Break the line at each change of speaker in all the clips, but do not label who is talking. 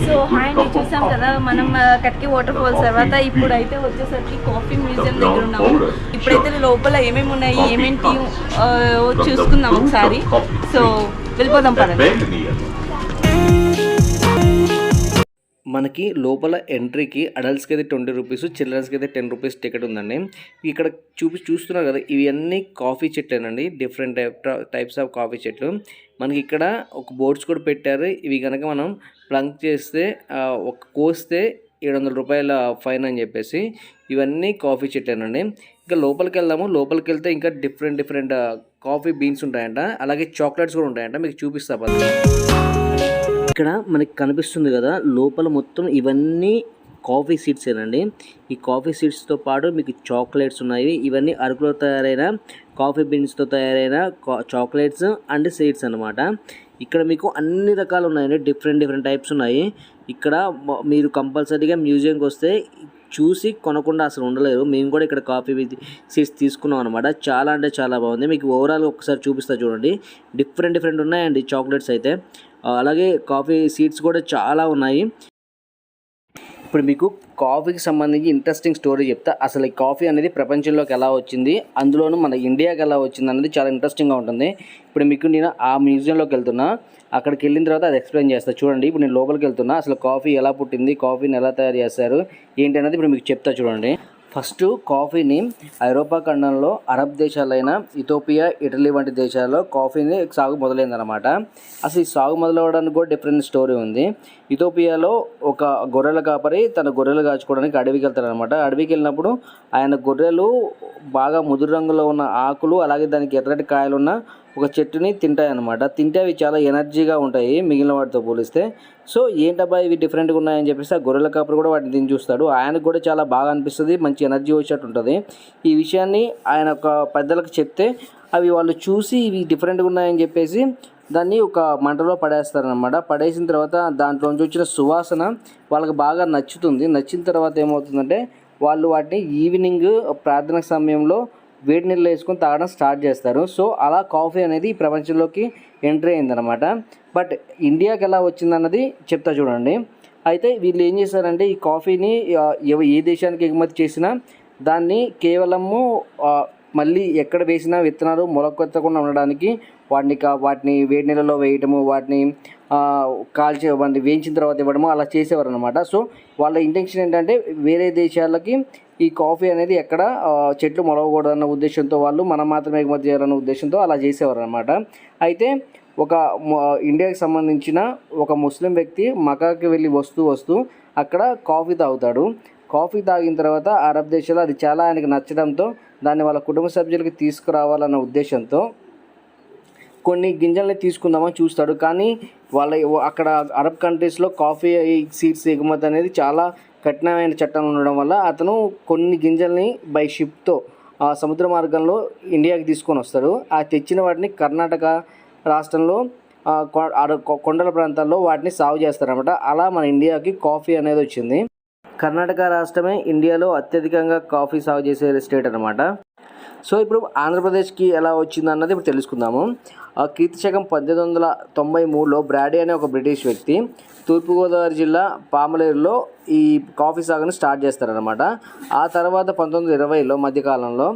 So hi అండి చూసాం కదా మనం కట్కి వాటర్ ఫాల్స్ తర్వాత ఇప్పుడైతే వచ్చేసరికి కాఫీ మ్యూజియం దగ్గర ఉన్నాము. ఇప్పుడైతే లోపల ఏమేమి ఉన్నాయి ఏమేంటి ఆ, చూసుకుందాం ఒకసారి. సో వెళ్ళిపోదాం పదండి.
మనకి లోపల ఎంట్రీకి అడల్ట్స్కి అయితే ట్వంటీ రూపీస్ చిల్డ్రన్స్కి అయితే టెన్ రూపీస్ టికెట్ ఉందండి. ఇక్కడ చూపి చూస్తున్నారు కదా ఇవన్నీ coffee చెట్లేనండి. Different type types of coffee చెట్లు. మనకి ఇక్కడ ఒక బోర్డ్స్ కూడా పెట్టారు. ఇవి కనుక మనం ప్లంక్ చేస్తే ఒక కోస్తే ఏడు వందల రూపాయల ఫైన్ అని చెప్పేసి ఇవన్నీ కాఫీ చెట్లేనండి. ఇంకా లోపలికి వెళ్దాము లోపలికి వెళ్తే ఇంకా డిఫరెంట్ డిఫరెంట్ కాఫీ బీన్స్ ఉంటాయంట. అలాగే చాక్లెట్స్ కూడా ఉంటాయంట. మీకు చూపిస్తా పదండి. ఇక్కడ మనకి కనిపిస్తుంది కదా లోపల మొత్తం ఇవన్నీ కాఫీ సీడ్స్ ఏనండి. ఈ కాఫీ సీడ్స్తో పాటు మీకు చాక్లెట్స్ ఉన్నాయి. ఇవన్నీ అరకులో తయారైన కాఫీ బీన్స్తో తయారైన కా- చాక్లెట్స్ అండ్ సీడ్స్ అన్నమాట. ఇక్కడ మీకు అన్ని రకాలు ఉన్నాయండి. డిఫరెంట్ డిఫరెంట్ టైప్స్ ఉన్నాయి. ఇక్కడ మీరు కంపల్సరీగా మ్యూజియంకి వస్తే చూసి కొనకుండా అసలు ఉండలేరు. మేము కూడా ఇక్కడ కాఫీ సీడ్స్ తీసుకున్నాం అనమాట చాలా అంటే చాలా బాగుంది. మీకు ఓవరాల్గా ఒకసారి చూపిస్తా చూడండి. డిఫరెంట్ డిఫరెంట్ ఉన్నాయండి చాక్లెట్స్ అయితే. అలాగే కాఫీ సీడ్స్ కూడా చాలా ఉన్నాయి. ఇప్పుడు మీకు కాఫీకి సంబంధించి ఇంట్రెస్టింగ్ స్టోరీ చెప్తా. అసలు ఈ కాఫీ అనేది ప్రపంచంలోకి ఎలా వచ్చింది? అందులోనూ మన ఇండియాకి ఎలా వచ్చింది అనేది చాలా ఇంట్రెస్టింగ్గా ఉంటుంది. ఇప్పుడు మీకు నేను ఆ మ్యూజియంలోకి వెళ్తున్నా. అక్కడికి వెళ్ళిన తర్వాత అది ఎక్స్ప్లెయిన్ చేస్తా. చూడండి ఇప్పుడు నేను లోపలికి వెళ్తున్నా. అసలు కాఫీ ఎలా పుట్టింది? కాఫీని ఎలా తయారు చేస్తారు? ఏంటి అనేది ఇప్పుడు మీకు చెప్తా చూడండి. ఫస్ట్ కాఫీని ఐరోపా ఖండంలో అరబ్ దేశాలైన ఇథోపియా ఇటలీ వంటి దేశాల్లో కాఫీని సాగు మొదలైందనమాట అసలు ఈ సాగు మొదలవడానికి కూడా డిఫరెంట్ స్టోరీ ఉంది. ఇథోపియాలో ఒక గొర్రెల కాపరి తన గొర్రెలు కాచుకోవడానికి అడవికి వెళ్తారనమాట అడవికి వెళ్ళినప్పుడు ఆయన గొర్రెలు బాగా ముదురు రంగులో ఉన్న ఆకులు అలాగే దానికి ఎర్రటి కాయలు ఉన్న ఒక చెట్టుని తింటాయి అనమాట తింటే అవి చాలా ఎనర్జీగా ఉంటాయి మిగిలిన వాటితో పోలిస్తే. సో ఏంటబ్బా ఇవి డిఫరెంట్గా ఉన్నాయని చెప్పేసి ఆ గొర్రెల కాపరి కూడా వాటిని తిని చూస్తాడు. ఆయనకు కూడా చాలా బాగా అనిపిస్తుంది మంచి ఎనర్జీ వచ్చేట్టు ఉంటుంది. ఈ విషయాన్ని ఆయన ఒక పెద్దలకు చెప్తే అవి వాళ్ళు చూసి ఇవి డిఫరెంట్గా ఉన్నాయని చెప్పేసి దాన్ని ఒక మంటలో పడేస్తారనమాట పడేసిన తర్వాత దాంట్లో నుంచి వచ్చిన సువాసన వాళ్ళకి బాగా నచ్చుతుంది. నచ్చిన తర్వాత ఏమవుతుందంటే వాళ్ళు వాటిని ఈవినింగ్ ప్రార్థన సమయంలో వేడి నీళ్ళు వేసుకొని తాగడం స్టార్ట్ చేస్తారు. సో అలా కాఫీ అనేది ఈ ప్రపంచంలోకి ఎంట్రీ అయిందనమాట బట్ ఇండియాకి ఎలా వచ్చిందన్నది చెప్తా చూడండి. అయితే వీళ్ళు ఏం చేశారంటే ఈ కాఫీని ఏ దేశానికి ఎగుమతి చేసినా దాన్ని కేవలము మళ్ళీ ఎక్కడ వేసినా విత్తనాలు మొలకెత్తకుండా ఉండడానికి వాటిని కా- వాటిని వేడి నీళ్ళలో వేయటము వాటిని కాల్చే వాటిని వేయించిన తర్వాత ఇవ్వడము అలా చేసేవారు అనమాట సో వాళ్ళ ఇంటెన్షన్ ఏంటంటే వేరే దేశాలకి ఈ కాఫీ అనేది ఎక్కడ చెట్లు మొలవకూడదన్న ఉద్దేశంతో వాళ్ళు మనం మాత్రమే ఎగుమతి చేయాలన్న ఉద్దేశంతో అలా చేసేవారు అనమాట అయితే ఒక ఇండియాకి సంబంధించిన ఒక ముస్లిం వ్యక్తి మకాకి వెళ్ళి వస్తూ వస్తూ అక్కడ కాఫీ తాగుతాడు. కాఫీ తాగిన తర్వాత అరబ్ దేశంలో అది చాలా ఆయనకు నచ్చడంతో దాన్ని వాళ్ళ కుటుంబ సభ్యులకి తీసుకురావాలన్న ఉద్దేశంతో కొన్ని గింజల్ని తీసుకుందామని చూస్తాడు. కానీ వాళ్ళ అక్కడ అరబ్ కంట్రీస్లో కాఫీ సీడ్స్ ఎగుమతి అనేది చాలా కఠినమైన చట్టం ఉండడం వల్ల అతను కొన్ని గింజల్ని బై షిప్తో ఆ సముద్ర మార్గంలో ఇండియాకి తీసుకొని వస్తాడు. ఆ తెచ్చిన వాటిని కర్ణాటక రాష్ట్రంలో కొ- కొ- కొండల ప్రాంతాల్లో వాటిని సాగు చేస్తారనమాట అలా మన ఇండియాకి కాఫీ అనేది వచ్చింది. కర్ణాటక రాష్ట్రమే ఇండియాలో అత్యధికంగా కాఫీ సాగు చేసే స్టేట్ అనమాట సో ఇప్పుడు ఆంధ్రప్రదేశ్కి ఎలా వచ్చింది అన్నది ఇప్పుడు తెలుసుకుందాము. ఆ కీర్తి శకం పద్దెనిమిది వందల తొంభై మూడులో బ్రాడీ అనే ఒక బ్రిటిష్ వ్యక్తి తూర్పుగోదావరి జిల్లా పామలేరులో ఈ కాఫీ సాగుని స్టార్ట్ చేస్తారనమాట ఆ తర్వాత పంతొమ్మిది ఇరవైలో మధ్యకాలంలో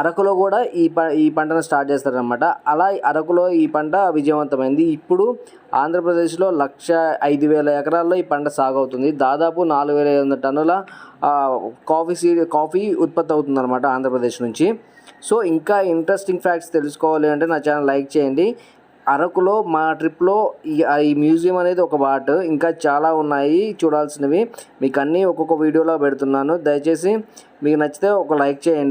అరకులో కూడా ఈ ప ఈ పంటను స్టార్ట్ చేస్తారనమాట అలా అరకులో ఈ పంట విజయవంతమైంది. ఇప్పుడు ఆంధ్రప్రదేశ్లో లక్ష ఐదు వేల ఎకరాల్లో ఈ పంట సాగు అవుతుంది దాదాపు నాలుగు వేల ఐదు వందల టన్నుల కాఫీ సీ కాఫీ ఉత్పత్తి అవుతుందన్నమాట ఆంధ్రప్రదేశ్ నుంచి. సో ఇంకా ఇంట్రెస్టింగ్ ఫ్యాక్ట్స్ తెలుసుకోవాలి అంటే నా ఛానల్ లైక్ చేయండి. అరకులో మా ట్రిప్లో ఈ ఈ మ్యూజియం అనేది ఒక పార్ట్. ఇంకా చాలా ఉన్నాయి చూడాల్సినవి. మీకు అన్నీ ఒక్కొక్క వీడియోలో పెడుతున్నాను. దయచేసి మీకు నచ్చితే ఒక లైక్ చేయండి.